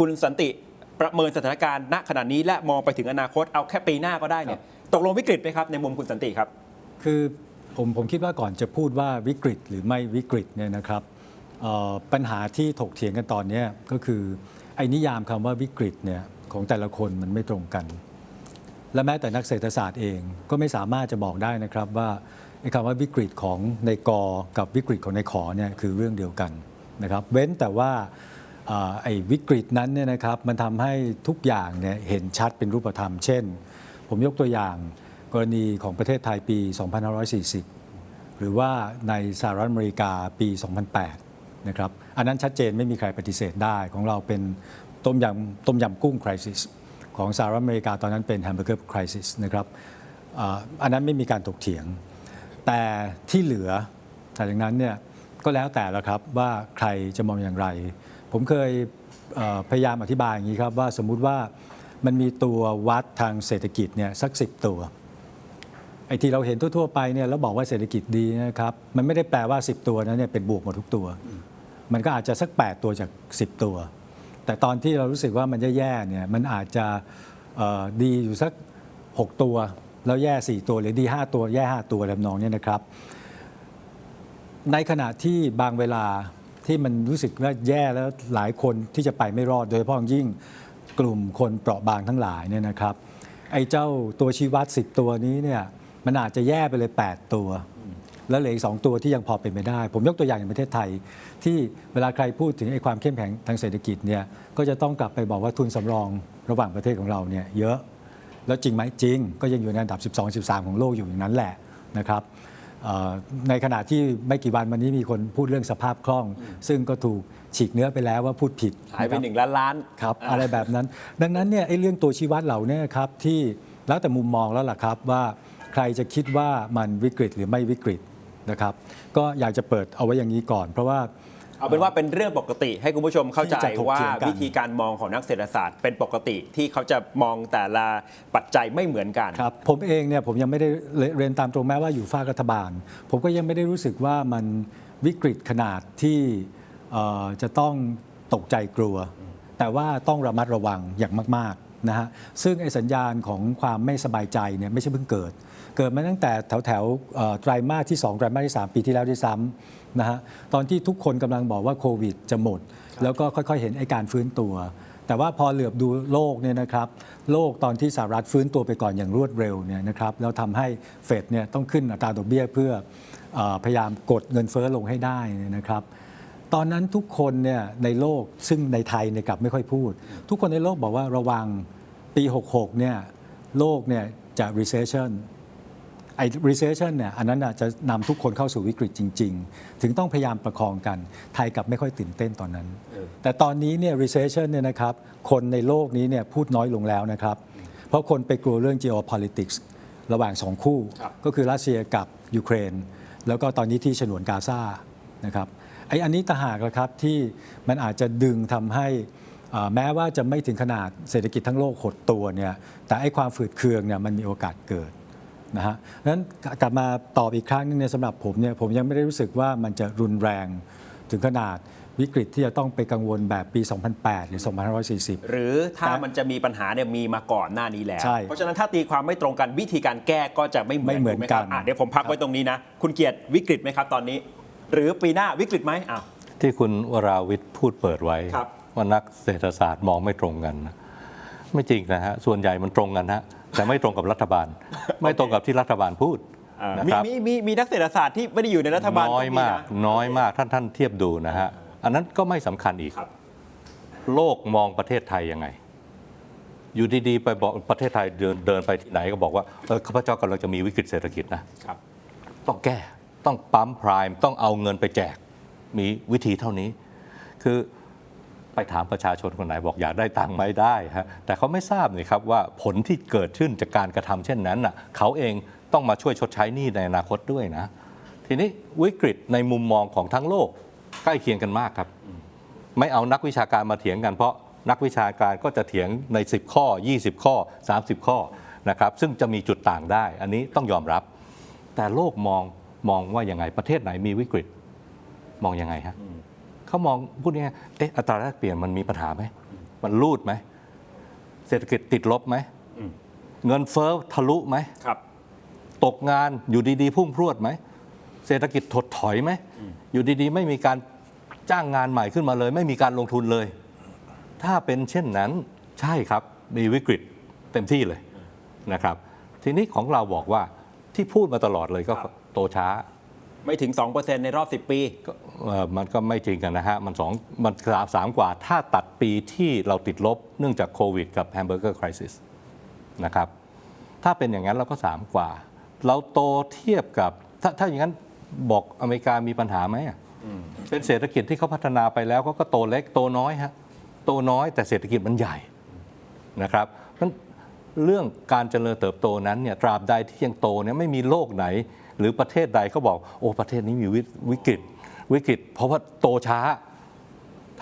คุณสันติประเมินสถานการณ์ณขณะนี้และมองไปถึงอนาคตเอาแค่ปีหน้าก็ได้เนี่ยตกลงวิกฤตไหมครับในมุมคุณสันติครับ คือผมผมคิดว่าก่อนจะพูดว่าวิกฤตหรือไม่วิกฤตเนี่ยนะครับเอ่อปัญหาที่ถกเถียงกันตอนเนี้ยก็คือไอ้นิยามคำว่าวิกฤตเนี่ยของแต่ละคนมันไม่ตรงกัน และแม้แต่นักเศรษฐศาสตร์เองก็ไม่สามารถจะบอกได้นะครับว่าไอ้คำว่าวิกฤตของในกอกับวิกฤตของในขอเนี่ยคือเรื่องเดียวกันนะครับ เว้นแต่ว่าอ่า ไอ้วิกฤตนั้นเนี่ยนะครับมันทำให้ทุกอย่างเนี่ยเห็นชัดเป็นรูปธรรม เช่น ผมยกตัวอย่างกรณีของประเทศไทยปี 2540 หรือว่าในสหรัฐอเมริกาปี 2008 นะครับ อันนั้นชัดเจนไม่มีใครปฏิเสธได้ของเราเป็นต้มยำต้มยำกุ้งคริสิสของสหรัฐอเมริกาตอนนั้นเป็นแฮมเบอร์เกอร์คริสิสนะครับอันนั้นไม่มีการถกเถียง แต่ที่เหลือจากนั้นเนี่ยก็แล้วแต่ละครับว่าใครจะมองอย่างไร ผมเคยเพยายามอธิบายอย่างนี้ครับว่าสมมุติว่ามันมีตัววัดทางเศรษฐกิจเนี่ยสักสิตัวไอ้ที่เราเห็นทั่วๆไปเนี่ยแล้วบอกว่าเศรษฐกิจดีนะครับมันไม่ได้แปลว่า 10 ตัวนั้นเนี่ยเป็นบวกหมดทุกตัว มันก็อาจจะสัก 8 ตัวจาก 10 ตัว แต่ตอนที่เรารู้สึกว่ามันแย่ๆเนี่ยมันอาจจะดีอยู่สัก 6 ตัว แล้วแย่ 4 ตัวหรือดี 5 ตัวแย่ 5 ตัวอะไรทำนองเนี้นะครับ ในขณะที่บางเวลา ที่มันรู้สึกว่าแย่แล้วหลายคนที่จะไปไม่รอด โดยเฉพาะยิ่งกลุ่มคนเปราะบางทั้งหลายเนี่ยนะครับไอ้เจ้าตัวชี้วัด 10 ตัวนี้เนี่ยมันอาจจะแย่ไปเลย 8 ตัว แล้วเหลืออีกสองตัวที่ยังพอเป็นไปได้ ผมยกตัวอย่างอย่างประเทศไทย ที่เวลาใครพูดถึงไอ้ความเข้มแข็งทางเศรษฐกิจเนี่ยก็จะต้องกลับไปบอกว่าทุนสำรองระหว่างประเทศของเราเนี่ยเยอะแล้วจริงไหมจริง ก็ยังอยู่ในอันดับ 12 13 ของโลกอยู่อย่างนั้นแหละนะครับ ในขณะที่ไม่กี่วันมานี้มีคนพูดเรื่องสภาพคล่อง ซึ่งก็ถูกฉีกเนื้อไปแล้วว่าพูดผิดหายไปนะครับหนึ่งล้านล้านครับอะไรแบบนั้น ดังนั้นเนี่ยไอ้เรื่องตัวชี้วัดเหล่านี้ครับที่แล้วแต่มุมมองแล้วล่ะครับว่าใครจะคิดว่ามันวิกฤตหรือไม่วิกฤตนะครับ ก็อยากจะเปิดเอาไว้อย่างนี้ก่อน เพราะว่า เอาเป็นว่าเป็นเรื่องปกติให้คุณผู้ชมเข้าใจที่จะถกว่าเถียงกันวิธีการมองของนักเศรษฐศาสตร์เป็นปกติที่เขาจะมองแต่ละปัจจัยไม่เหมือนกันครับผมเองเนี่ยผมยังไม่ได้เรียนตามตรงแม้ว่าอยู่ฝ้ากรัฐบาล ผมก็ยังไม่ได้รู้สึกว่ามันวิกฤตขนาดที่เอ่อจะต้องตกใจกลัว แต่ว่าต้องระมัดระวังอย่างมากๆ นะฮะซึ่งไอ้สัญญาณของความไม่สบายใจเนี่ยไม่ใช่เพิ่งเกิด เกิดมาตั้งแต่แถวแถวไตรมาสที่ 2 ไตรมาสที่ 3 ปีที่แล้วด้วยซ้ำนะฮะตอนที่ทุกคนกำลังบอกว่าโควิดจะหมด แล้วก็ค่อยๆเห็นไอ้การฟื้นตัว แต่ว่าพอเหลือบดูโลกเนี่ยนะครับโลกตอนที่สหรัฐฟื้นตัวไปก่อนอย่างรวดเร็วเนี่ยนะครับแล้วทำให้เฟดเนี่ยต้องขึ้นอัตราดอกเบี้ยเพื่ออพยายามกดเงินเฟ้อลงให้ได้นะครับ ตอนนั้นทุกคนเนี่ยในโลกซึ่งในไทยเนี่ยกลับไม่ค่อยพูด ทุกคนในโลกบอกว่าระวังปี 66เนี่ยโลกเนี่ยจะ recession ไอ้ recession เนี่ยอันนั้นน่ะจะนำทุกคนเข้าสู่วิกฤตจริง ๆ ถึงต้องพยายามประคองกัน ไทยกลับไม่ค่อยตื่นเต้นตอนนั้น แต่ตอนนี้เนี่ย recession เนี่ยนะครับคนในโลกนี้เนี่ยพูดน้อยลงแล้วนะครับ เพราะคนไปกลัวเรื่อง geopolitics ระหว่างสองคู่ครับก็คือรัสเซียกับยูเครน แล้วก็ตอนนี้ที่ฉนวนกาซานะครับไอ้อันนี้ต่างหากนะครับที่มันอาจจะดึงทำให้อ่าแม้ว่าจะไม่ถึงขนาดเศรษฐกิจทั้งโลกหดตัวเนี่ยแต่ไอ้ความฝืดเคืองเนี่ยมันมีโอกาสเกิดนะฮะดังนั้นกลับมาตอบอีกครั้งนึงเนี่ยสำหรับผมเนี่ยผมยังไม่ได้รู้สึกว่ามันจะรุนแรงถึงขนาดวิกฤตที่จะต้องไปกังวลแบบปี 2008 หรือ 2540 หรือถ้ามันจะมีปัญหาเนี่ยมีมาก่อนหน้านี้แล้วใช่เพราะฉะนั้นถ้าตีความไม่ตรงกันวิธีการแก้ก็จะไม่เหมือนไม่เหมือนถูไหครับกันอะเดี๋ยวผมพักไว้ตรงนี้นะ คุณเกียรติวิกฤตไหมครับตอนนี้ หรือปีหน้าวิกฤตไหมอ้าว ที่คุณวราวิทย์พูดเปิดไว้ ครับ ว่านักเศรษฐศาสตร์มองไม่ตรงกันนะไม่จริงนะฮะส่วนใหญ่มันตรงกันฮะแต่ไม่ตรงกับรัฐบาล ไม่ตรงกับที่รัฐบาลพูดอ่านะมีครับ มีมีมีนักเศรษฐศาสตร์ที่ไม่ได้อยู่ในรัฐบาลน้อยมากนะน้อยมากท่านท่านเทียบดูนะฮะ อันนั้นก็ไม่สำคัญอีก ครับ โลกมองประเทศไทยยังไง อยู่ดีๆ ไปบอกประเทศไทยเดินเดินไปที่ไหนก็บอกว่าเออข้าพเจ้ากำลังจะมีวิกฤตเศรษฐกิจนะครับ ต้องแก้ ต้องปั๊มพรายต้องเอาเงินไปแจก มีวิธีเท่านี้ คือไปถามประชาชนคนไหนบอกอยากได้ตังค์ไหมได้ฮะแต่เขาไม่ทราบนี่ครับว่าผลที่เกิดขึ้นจากการกระทำเช่นนั้นน่ะเขาเองต้องมาช่วยชดใช้หนี้ในอนาคตด้วยนะ ทีนี้วิกฤตในมุมมองของทั้งโลกใกล้เคียงกันมากครับ ไม่เอานักวิชาการมาเถียงกันเพราะนักวิชาการก็จะเถียงใน 10 ข้อ 20 ข้อ 30 ข้อนะครับซึ่งจะมีจุดต่างได้ อันนี้ต้องยอมรับ แต่โลกมอง มองว่ายังไงประเทศไหนมีวิกฤตมองยังไงฮะเขามองพูดง่ายๆเอ๊ะอัตราแลกเปลี่ยนมันมีปัญหาไหมมันรูดไหมเศรษฐกิจติดลบไหมเงินเฟ้อทะลุไหมครับ ตกงานอยู่ดีๆ พุ่งพรวดไหมเศรษฐกิจถดถอยไหมอยู่ดีๆ ไม่มีการจ้างงานใหม่ขึ้นมาเลย ไม่มีการลงทุนเลย ถ้าเป็นเช่นนั้นใช่ครับมีวิกฤตเต็มที่เลยนะครับ ทีนี้ของเราบอกว่าที่พูดมาตลอดเลยก็ครับ โตช้าไม่ถึง 2%ในรอบ 10 ปีก็เอ่อมันก็ไม่จริงกันนะฮะ มันสองมันสามสามกว่า ถ้าตัดปีที่เราติดลบเนื่องจากโควิดกับแฮมเบอร์เกอร์คริสิสนะครับ ถ้าเป็นอย่างนั้นเราก็สามกว่า เราโตเทียบกับ ถ้าถ้าอย่างนั้นบอกอเมริกามีปัญหาไหมอะเป็นเศรษฐกิจที่เขาพัฒนาไปแล้วเขาก็โตเล็กโตน้อยฮะ โตน้อยแต่เศรษฐกิจมันใหญ่นะครับเพราะฉะนั้น เรื่องการเจริญเติบโตนั้นเนี่ยตราบใดที่ยังโตเนี่ยไม่มีโลกไหน หรือประเทศใดเขาบอกโอ้ประเทศนี้มีวิวกฤตวิกฤต เพราะว่าโตช้า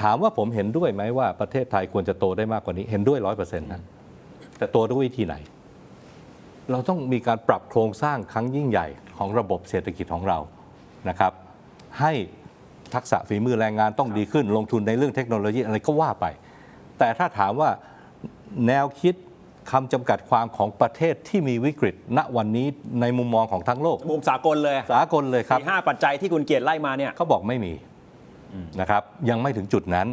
ถามว่าผมเห็นด้วยไหมว่าประเทศไทยควรจะโตได้มากกว่านี้เห็นด้วยร้อยเปอร์เซ็นต์นะแต่โตด้วยวิธีไหน เราต้องมีการปรับโครงสร้างครั้งยิ่งใหญ่ของระบบเศรษฐกิจของเรานะครับ ให้ทักษะฝีมือแรงงานต้องดีขึ้น ลงทุนในเรื่องเทคโนโลยีอะไรก็ว่าไป แต่ถ้าถามว่าแนวคิด คำจำกัดความของประเทศที่มีวิกฤต ณวันนี้ในมุมมองของทั้งโลก มุมสากลเลยสากลเลยครับสี่ห้าปัจจัยที่คุณเกียรติไล่มาเนี่ยเขาบอกไม่มีนะครับยังไม่ถึงจุดนั้น